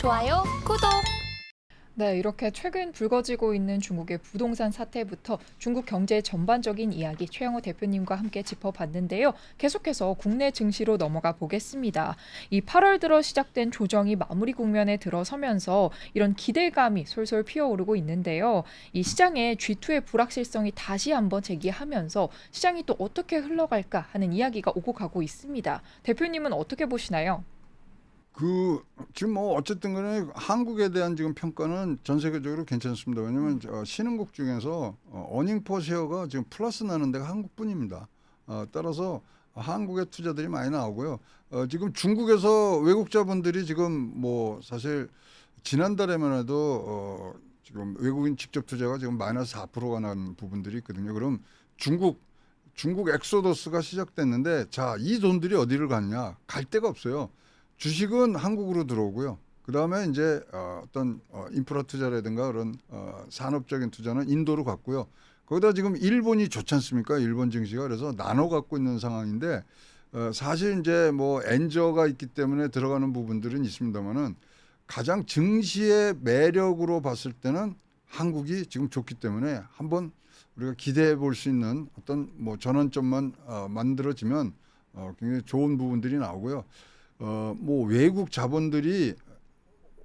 좋아요, 구독. 네, 이렇게 최근 불거지고 있는 중국의 부동산 사태부터 중국 경제 전반적인 이야기 최영호 대표님과 함께 짚어봤는데요. 계속해서 국내 증시로 넘어가 보겠습니다. 이 8월 들어 시작된 조정이 마무리 국면에 들어서면서 이런 기대감이 솔솔 피어오르고 있는데요. 이 시장의 G2의 불확실성이 다시 한번 제기하면서 시장이 또 어떻게 흘러갈까 하는 이야기가 오고 가고 있습니다. 대표님은 어떻게 보시나요? 그 지금 뭐 어쨌든 간에 한국에 대한 지금 평가는 전 세계적으로 괜찮습니다. 왜냐하면 어, 신흥국 중에서 어, 어닝 퍼 쉐어가 지금 플러스 나는 데가 한국뿐입니다. 어, 따라서 한국의 투자들이 많이 나오고요. 어, 지금 중국에서 외국자분들이 지금 뭐 사실 지난달에만 해도 어, 지금 외국인 직접 투자가 지금 마이너스 4%가 난 부분들이 있거든요. 그럼 중국 중국 엑소더스가 시작됐는데 자 이 돈들이 어디를 갔냐? 갈 데가 없어요. 주식은 한국으로 들어오고요. 그 다음에 이제 어, 어떤 어, 인프라 투자라든가 그런 어, 산업적인 투자는 인도로 갔고요. 거기다 지금 일본이 좋지 않습니까? 일본 증시가 그래서 나눠 갖고 있는 상황인데 어, 사실 이제 뭐 엔저가 있기 때문에 들어가는 부분들은 있습니다만은 가장 증시의 매력으로 봤을 때는 한국이 지금 좋기 때문에 한번 우리가 기대해 볼 수 있는 어떤 뭐 전환점만 어, 만들어지면 어, 굉장히 좋은 부분들이 나오고요. 어, 뭐 외국 자본들이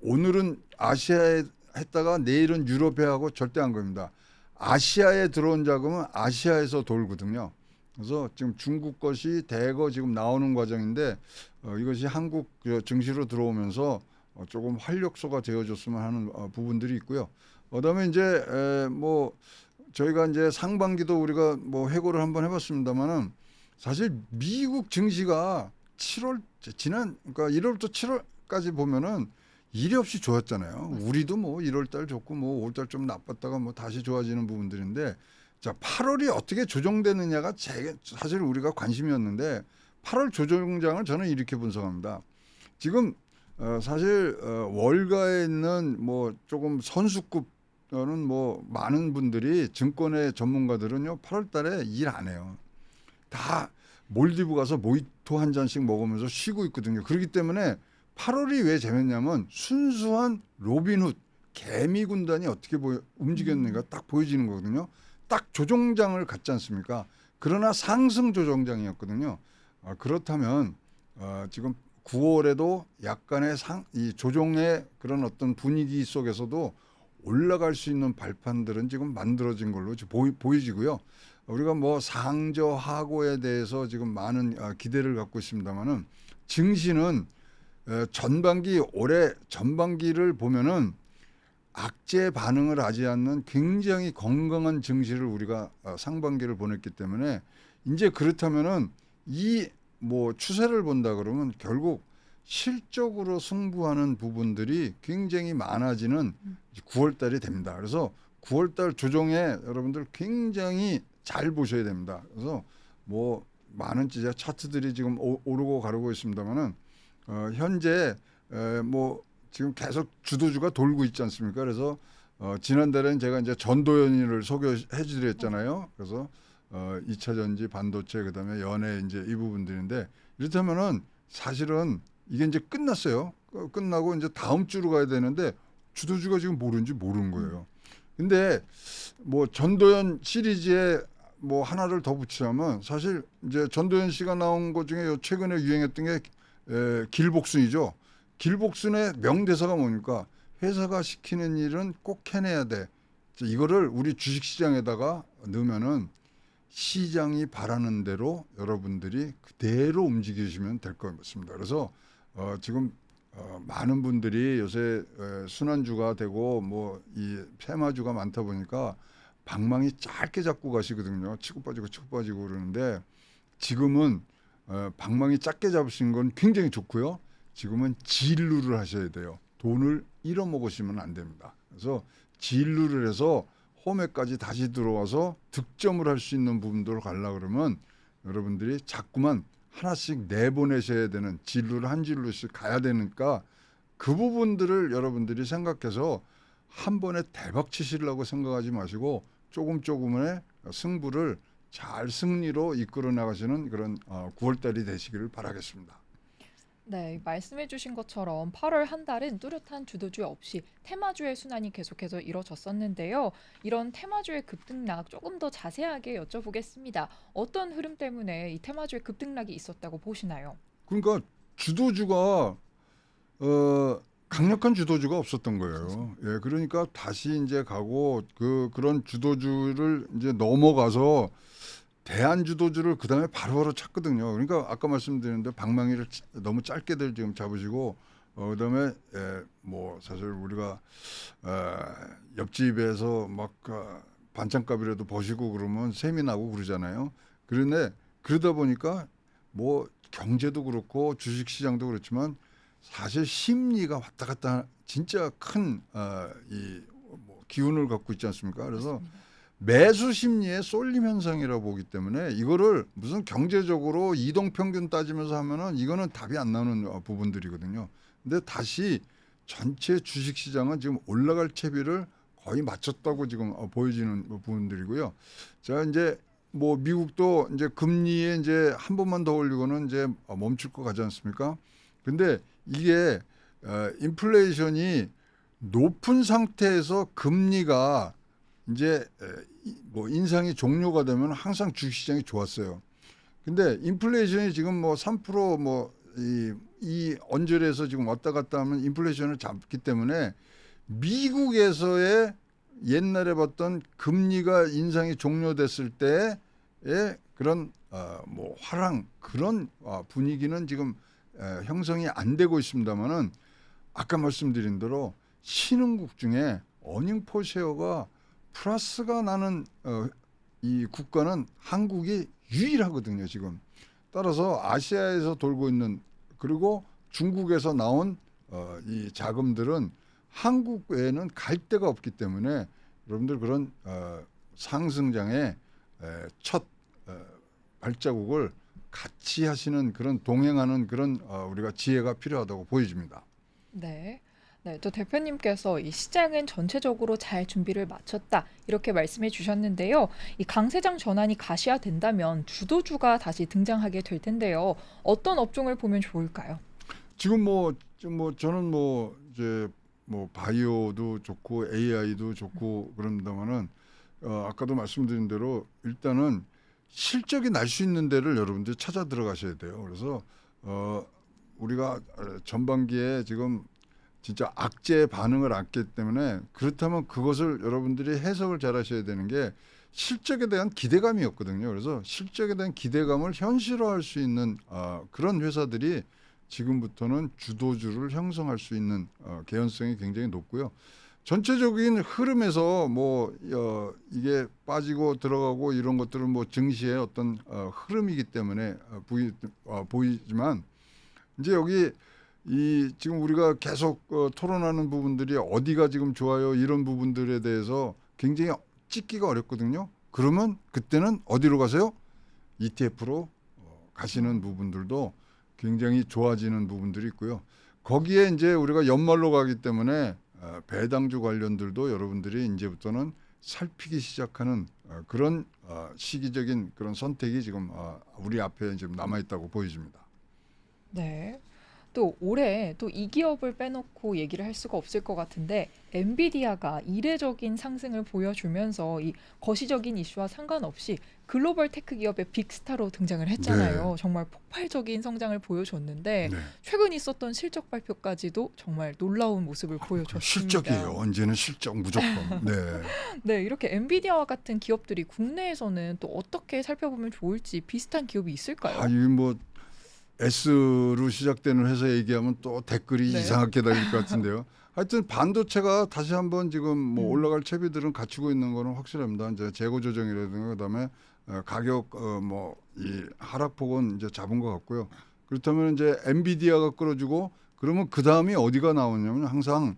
오늘은 아시아에 했다가 내일은 유럽에 하고 절대 안 겁니다. 아시아에 들어온 자금은 아시아에서 돌거든요. 그래서 지금 중국 것이 대거 지금 나오는 과정인데 어, 이것이 한국 그 증시로 들어오면서 어, 조금 활력소가 되어줬으면 하는 어, 부분들이 있고요. 그다음에 이제 에, 뭐 저희가 이제 상반기도 우리가 뭐 회고를 한번 해봤습니다만은 사실 미국 증시가 7월 지난 그러니까 1월부터 7월까지 보면은 일이 없이 좋았잖아요. 우리도 뭐 1월 달 좋고 뭐 5월 달 좀 나빴다가 뭐 다시 좋아지는 부분들인데 자, 8월이 어떻게 조정되느냐가 제 사실 우리가 관심이었는데 8월 조정장을 저는 이렇게 분석합니다. 지금 어, 사실 어, 월가에 있는 뭐 조금 선수급은 뭐 많은 분들이 증권의 전문가들은요 8월 달에 일 안 해요. 다 몰디브 가서 모히토 한 잔씩 먹으면서 쉬고 있거든요. 그렇기 때문에 8월이 왜 재밌냐면 순수한 로빈훗 개미 군단이 어떻게 보여, 움직였는가 딱 보여지는 거거든요. 딱 조정장을 갖지 않습니까? 그러나 상승 조정장이었거든요. 어, 그렇다면 어, 지금 9월에도 약간의 상, 이 조정의 그런 어떤 분위기 속에서도 올라갈 수 있는 발판들은 지금 만들어진 걸로 보이, 보이지고요. 우리가 뭐 상저하고에 대해서 지금 많은 어, 기대를 갖고 있습니다만은 증시는 어, 전반기 올해 전반기를 보면은 악재 반응을 하지 않는 굉장히 건강한 증시를 우리가 어, 상반기를 보냈기 때문에 이제 그렇다면은 이 뭐 추세를 본다 그러면 결국 실적으로 승부하는 부분들이 굉장히 많아지는 9월 달이 됩니다. 그래서 9월 달 조정에 여러분들 굉장히 잘 보셔야 됩니다. 그래서 뭐 많은 진짜 차트들이 지금 오, 오르고 가르고 있습니다만은 어, 현재 에, 뭐 지금 계속 주도주가 돌고 있지 않습니까? 그래서 어, 지난달에는 제가 이제 전도연을 소개해드렸잖아요. 그래서 어, 2차 전지, 반도체, 그다음에 연애 이제 이 부분들인데 이렇다면은 사실은 이게 이제 끝났어요. 어, 끝나고 이제 다음 주로 가야 되는데 주도주가 지금 모르는지 모르는 거예요. 근데 뭐 전도연 시리즈에 뭐 하나를 더 붙이자면 사실 이제 전도연 씨가 나온 것 중에 요 최근에 유행했던 게 에, 길복순이죠. 길복순의 명대사가 뭡니까? 회사가 시키는 일은 꼭 해내야 돼. 자, 이거를 우리 주식시장에다가 넣으면은 시장이 바라는 대로 여러분들이 그대로 움직이시면 될 것 같습니다. 그래서 어, 지금 어, 많은 분들이 요새 에, 순환주가 되고 뭐이 테마주가 많다 보니까 방망이 짧게 잡고 가시거든요. 치고 빠지고 치고 빠지고 그러는데 지금은 어, 방망이 짧게 잡으신 건 굉장히 좋고요. 지금은 진루를 하셔야 돼요. 돈을 잃어먹으시면 안 됩니다. 그래서 진루를 해서 홈에까지 다시 들어와서 득점을 할 수 있는 부분들을 가려 그러면 여러분들이 자꾸만 하나씩 내보내셔야 되는 진루를 한 진루씩 가야 되니까 그 부분들을 여러분들이 생각해서 한 번에 대박 치시려고 생각하지 마시고 조금 조금의 승부를 잘 승리로 이끌어 나가시는 그런 어, 9월달이 되시기를 바라겠습니다. 네, 말씀해 주신 것처럼 8월 한 달은 뚜렷한 주도주 없이 테마주의 순환이 계속해서 이뤄졌었는데요. 이런 테마주의 급등락 조금 더 자세하게 여쭤보겠습니다. 어떤 흐름 때문에 이 테마주의 급등락이 있었다고 보시나요? 그러니까 주도주가 어 강력한 주도주가 없었던 거예요. 예, 그러니까 다시 이제 가고 그 그런 주도주를 이제 넘어가서 대한 주도주를 그 다음에 바로바로 찾거든요. 그러니까 아까 말씀드렸는데 방망이를 치- 너무 짧게들 지금 잡으시고 어, 그다음에 예, 뭐 사실 우리가 어, 옆집에서 막 어, 반찬값이라도 버시고 그러면 셈이 나고 그러잖아요. 그런데 그러다 보니까 뭐 경제도 그렇고 주식 시장도 그렇지만 사실 심리가 왔다 갔다 진짜 큰 어, 이, 뭐 기운을 갖고 있지 않습니까? 그래서 맞습니다. 매수 심리의 쏠림 현상이라고 보기 때문에 이거를 무슨 경제적으로 이동 평균 따지면서 하면은 이거는 답이 안 나오는 어, 부분들이거든요. 근데 다시 전체 주식 시장은 지금 올라갈 채비를 거의 맞췄다고 지금 어, 보여지는 부분들이고요. 자 이제 뭐 미국도 이제 금리에 이제 한 번만 더 올리고는 이제 어, 멈출 것 같지 않습니까? 근데 이게 어, 인플레이션이 높은 상태에서 금리가 이제 뭐 인상이 종료가 되면 항상 주식시장이 좋았어요. 근데 인플레이션이 지금 뭐 3%뭐이 이 언저리에서 지금 왔다 갔다 하면 인플레이션을 잡기 때문에 미국에서의 옛날에 봤던 금리가 인상이 종료됐을 때의 그런 어뭐 화랑 그런 어, 분위기는 지금 에, 형성이 안 되고 있습니다만은 아까 말씀드린 대로 신흥국 중에 어닝 포쉐어가 플러스가 나는 어, 이 국가는 한국이 유일하거든요 지금. 따라서 아시아에서 돌고 있는 그리고 중국에서 나온 어, 이 자금들은 한국 외에는 갈 데가 없기 때문에 여러분들 그런 어, 상승장의 에, 첫 어, 발자국을 같이 하시는 그런 동행하는 그런 어, 우리가 지혜가 필요하다고 보여집니다. 네. 네, 또 대표님께서 이 시장은 전체적으로 잘 준비를 마쳤다 이렇게 말씀해 주셨는데요. 이 강세장 전환이 가시화된다면 주도주가 다시 등장하게 될 텐데요. 어떤 업종을 보면 좋을까요? 지금 뭐, 지금 뭐 저는 뭐 이제 뭐 바이오도 좋고 AI도 좋고 그런다마는 어, 아까도 말씀드린 대로 일단은 실적이 날 수 있는 데를 여러분들이 찾아 들어가셔야 돼요. 그래서 어, 우리가 어, 전반기에 지금 진짜 악재 반응을 안기 때문에 그렇다면 그것을 여러분들이 해석을 잘 하셔야 되는 게 실적에 대한 기대감이었거든요. 그래서 실적에 대한 기대감을 현실화할 수 있는 어, 그런 회사들이 지금부터는 주도주를 형성할 수 있는 어, 개연성이 굉장히 높고요. 전체적인 흐름에서 뭐 어, 이게 빠지고 들어가고 이런 것들은 뭐 증시의 어떤 어, 흐름이기 때문에 어, 보이, 어, 보이지만 이제 여기 이 지금 우리가 계속 어, 토론하는 부분들이 어디가 지금 좋아요 이런 부분들에 대해서 굉장히 찍기가 어렵거든요. 그러면 그때는 어디로 가세요? ETF로 어, 가시는 부분들도 굉장히 좋아지는 부분들이 있고요. 거기에 이제 우리가 연말로 가기 때문에 어, 배당주 관련들도 여러분들이 이제부터는 살피기 시작하는 어, 그런 어, 시기적인 그런 선택이 지금 어, 우리 앞에 지금 남아 있다고 보여집니다. 네. 또 올해 또 이 기업을 빼놓고 얘기를 할 수가 없을 것 같은데 엔비디아가 이례적인 상승을 보여주면서 이 거시적인 이슈와 상관없이 글로벌 테크 기업의 빅스타로 등장을 했잖아요. 정말 폭발적인 성장을 보여줬는데 네. 최근 있었던 실적 발표까지도 정말 놀라운 모습을 보여줬습니다. 실적이에요. 언제는 실적 무조건. 네. 네, 이렇게 엔비디아와 같은 기업들이 국내에서는 또 어떻게 살펴보면 좋을지 비슷한 기업이 있을까요? 아, 이뭐 S로 시작되는 회사 얘기하면 또 댓글이 네. 이상하게 달릴 것 같은데요. 하여튼 반도체가 다시 한번 지금 뭐 음. 올라갈 채비들은 갖추고 있는 거는 확실합니다. 이제 재고 조정이라든가 그다음에 어, 가격 어 뭐이 하락폭은 이제 잡은 것 같고요. 그렇다면 이제 엔비디아가 끌어주고 그러면 그 다음이 어디가 나오냐면 항상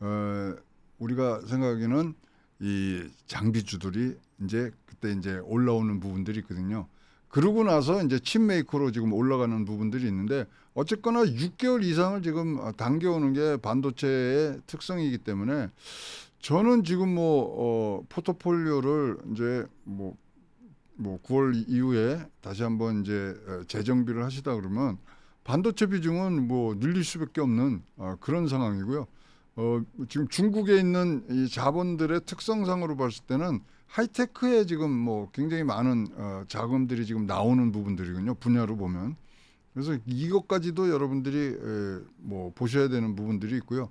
어 우리가 생각하기는 이 장비주들이 이제 그때 이제 올라오는 부분들이 있거든요. 그러고 나서 이제 칩 메이커로 지금 올라가는 부분들이 있는데 어쨌거나 6개월 이상을 지금 당겨오는 게 반도체의 특성이기 때문에 저는 지금 뭐 어, 포트폴리오를 이제 뭐, 뭐 9월 이후에 다시 한번 이제 어, 재정비를 하시다 그러면 반도체 비중은 뭐 늘릴 수밖에 없는 어, 그런 상황이고요. 어, 지금 중국에 있는 이 자본들의 특성상으로 봤을 때는 하이테크에 지금 뭐 굉장히 많은 어, 자금들이 지금 나오는 부분들이군요. 분야로 보면. 그래서 이것까지도 여러분들이 에, 뭐 보셔야 되는 부분들이 있고요.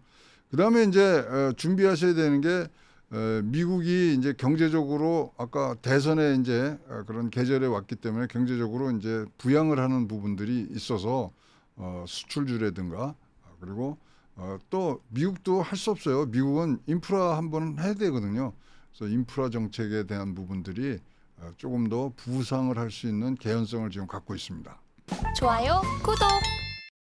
그다음에 이제 어, 준비하셔야 되는 게 에, 미국이 이제 경제적으로 아까 대선에 이제 어, 그런 계절에 왔기 때문에 경제적으로 이제 부양을 하는 부분들이 있어서 어, 수출주라든가 아, 그리고 어, 또 미국도 할 수 없어요. 미국은 인프라 한번 해야 되거든요. 그래서 인프라 정책에 대한 부분들이 어, 조금 더 부상을 할 수 있는 개연성을 지금 갖고 있습니다. 좋아요, 구독.